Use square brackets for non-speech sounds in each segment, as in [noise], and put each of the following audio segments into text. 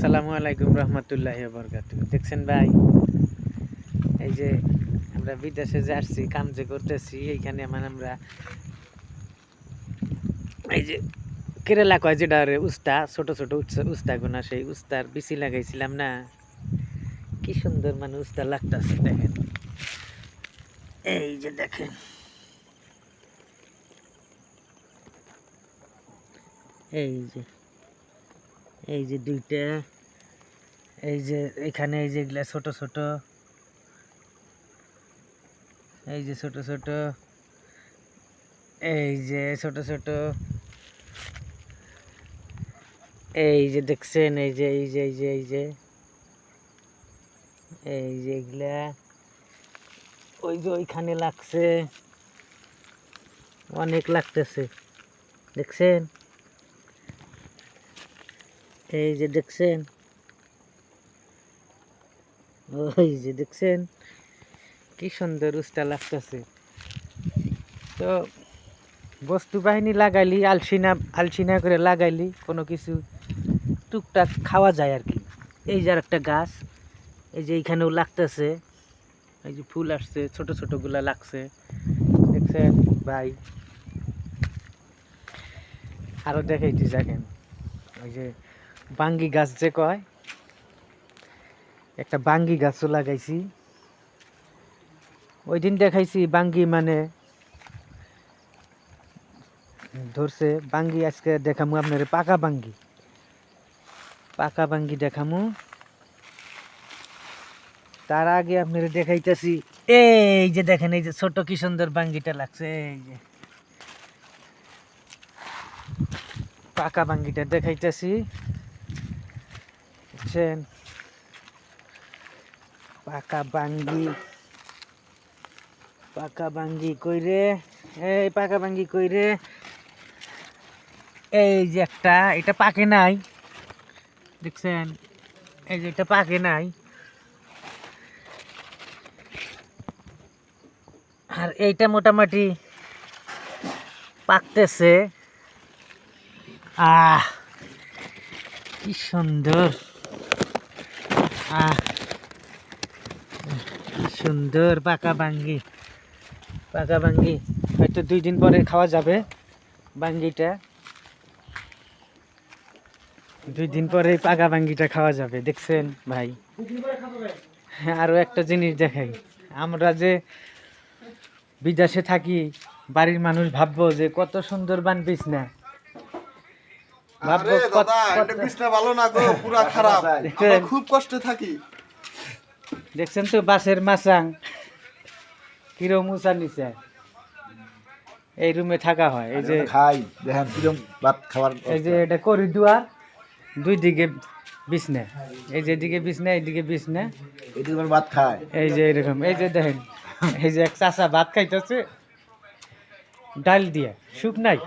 আসসালামু আলাইকুম রহমতুল্লাহ বরকাত দেখছেন ভাই? এই যে আমরা বিদেশে যে আসছি কাম যে করতেছি, এইখানে মানে আমরা এই যে কেরালা কয় যেটা উস্তা, ছোট ছোট উস্তা গোনা সেই উস্তার বিচি লাগাইছিলাম না? কি সুন্দর মানে উস্তা লাগতেছে, দেখেন। এই যে দেখেন। এই যে। এই যে দুইটা, এই যে এখানে এই যে এগুলা ছোট ছোট, এই যে ছোট ছোট, এই যে ছোট ছোট, এই যে দেখছেন, এই যে এই যে এই যে এই যে এই যে এগুলা, ওই যে ওইখানে লাগছে, অনেক লাগতেছে, দেখছেন? এই যে দেখছেন? ওই যে দেখছেন? কি সুন্দর উস্তা লাগতেছে। তো বস্তু বাহিনী লাগাইলি, আলসিনা আলসিনা করে লাগাইলি, কোনো কিছু টুকটাক খাওয়া যায় আর কি। এই যে একটা গাছ, এই যে এইখানেও লাগতেছে। এই যে ফুল আসছে, ছোট ছোটগুলা লাগছে। দেখছেন? ভাই। আরও দেখাইতে দেখেন ওই যে বাঙ্গি গাছ যে কয়, একটা বাঙ্গি গাছও লাগাইছি। ওই দিন দেখাইছি বাঙ্গি মানে ধরছে, বাঙ্গি আজকে দেখামু আপনার, পাকা বাঙ্গি। পাকা বাঙ্গি দেখামু। তার আগে আপনার দেখাইতেছি, এই যে দেখেন, এই যে ছোট কি সুন্দর বাঙ্গিটা লাগছে, এই যে। পাকা বাঙ্গিটা দেখাইতেছি। বুঝছেন পাকা বাঙ্গি। পাকা বাঙ্গি কইরে এই পাকা বাঙ্গি কইরে এই যে একটা, এটা পাকে নাই। দেখছেন? এই যে এটা পাকে নাই। আর এইটা মোটামুটি পাকতেছে। আহ, কি সুন্দর। সুন্দর পাকা বাঙ্গি। পাকা বাঙ্গি। হয়তো দুই দিন পরে খাওয়া যাবে বাঙ্গিটা। দুই দিন পরে পাকা বাঙ্গিটা খাওয়া যাবে দেখছেন ভাই? হ্যাঁ, আরও একটা জিনিস দেখাই। আমরা যে বিদেশে থাকি বাড়ির মানুষ ভাববো যে কত সুন্দর বান না। আরে দাদা এটা বিছনা ভালো না গো পুরা খারাপ। দেখছেন? আমরা খুব কষ্টে থাকি। দেখছেন তো বাসের মাসাং কিরম উঁচা নিচে? এই রুমে থাকা হয় এই যে খাই। দেখেন কিরম ভাত খাবার এই যে এটা করিডুয়ার দুই দিকে বিছনা। এই যে এদিকে বিছনা এইদিকে বিছনা। ভাত খায়। এই যে এরকম। এই যে দেখেন এই যে এক চাষা ভাত খাইতেছে। ডাল দিয়ে সুখ নাই।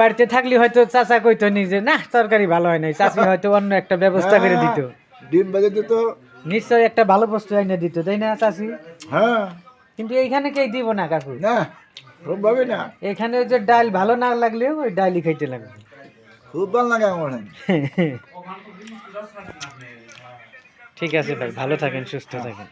বাড়িতে থাকলে হয়তো চাচা কইতো নি যে না তরকারি ভালো হয় নাই। চাষি হয়তো অন্য একটা ব্যবস্থা করে দিত। ডিম ভেজে দিত। নিশ্চয় একটা ভালো বস্তু এনে দিত তাই না চাষি হ্যাঁ। কিন্তু এইখানে কেই দিব না কাকু। না না। এখানে যে ডাল ভালো না লাগলেও ওই ডালই খাইতে লাগবে। খুব ভালো লাগে আমার [laughs] ঠিক আছে ভাই ভালো থাকেন সুস্থ থাকেন।